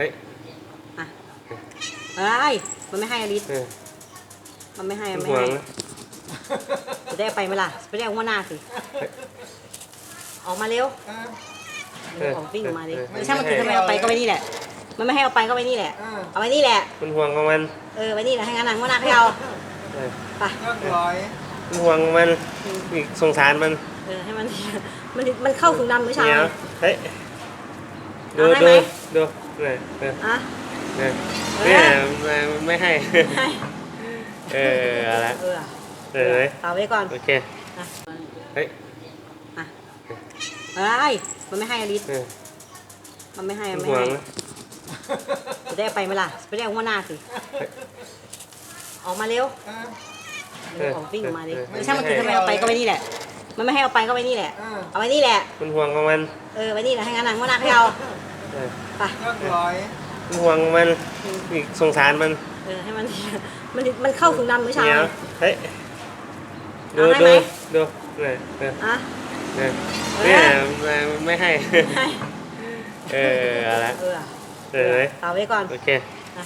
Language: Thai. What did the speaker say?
เฮ้ยอะเอ้ยมันไม่ให้อลิสเออมันไม่ให้เป็มันนห่ไม่วงให้นะจะได้ไปไหมล่ะไปได้หัวหน้าสิออกมาเร็วเร็วออกวิ่งออกมาดิไม่ใช่มันคือทำไมเอาไปก็ไปนี่แหละ มันไม่ให้เอาไปก็ไปนี่แหละ เอาไปนี่แหละเป็นห่วงของมันเออไปนี่แหละให้งั้นนะหัวหน้าให้เอาเออไปเรียบร้อยเป็นห่วงของมันอีกสงสารมันเออให้มัน มันมันเข้าถุงดำเมื่อเช้าเดี๋ยวเฮ้ย ดูเอาให้ดูไหมดูเนี่ยเอออะ เนี่ยเนี่ยมันไม่ให้ให้ เออเอาละเออเออเลยเอาไว้ก่อนโอเค อะเฮ้ยอะเอ้ยมันไม่ให้อลิสเออมันไม่ให้เป็นมันห่วไม่งให้นะจะได้ไปไหมล่ะไปได้หัวหน้าสิออกมาเร็วเร็วออกวิ่งออกมาดิไม่ใช่มันคือทำไมเอาไปก็ไปนี่แหละ มันไม่ให้เอาไปก็ไปนี่แหละเอาไปนี่แหละเป็นห่วงของมัน เออไปนี่แหละให้งั้นนะหัวหน้าให้เอาเออ ไปเรียบร้อยเป็นห่วงของมันอีกสงสารมันเออให้มันมันมันเข้าถุงดำเมื่อเช้า เดี๋ยวเฮ้ยดูเอาให้ดูไหม ดูเนี่ยเอออะ เนี่ยเออ เนี่ยมันไม่ให้ ให้เออเอาละเออเออเลยเอาไว้ก่อน โอเค อะ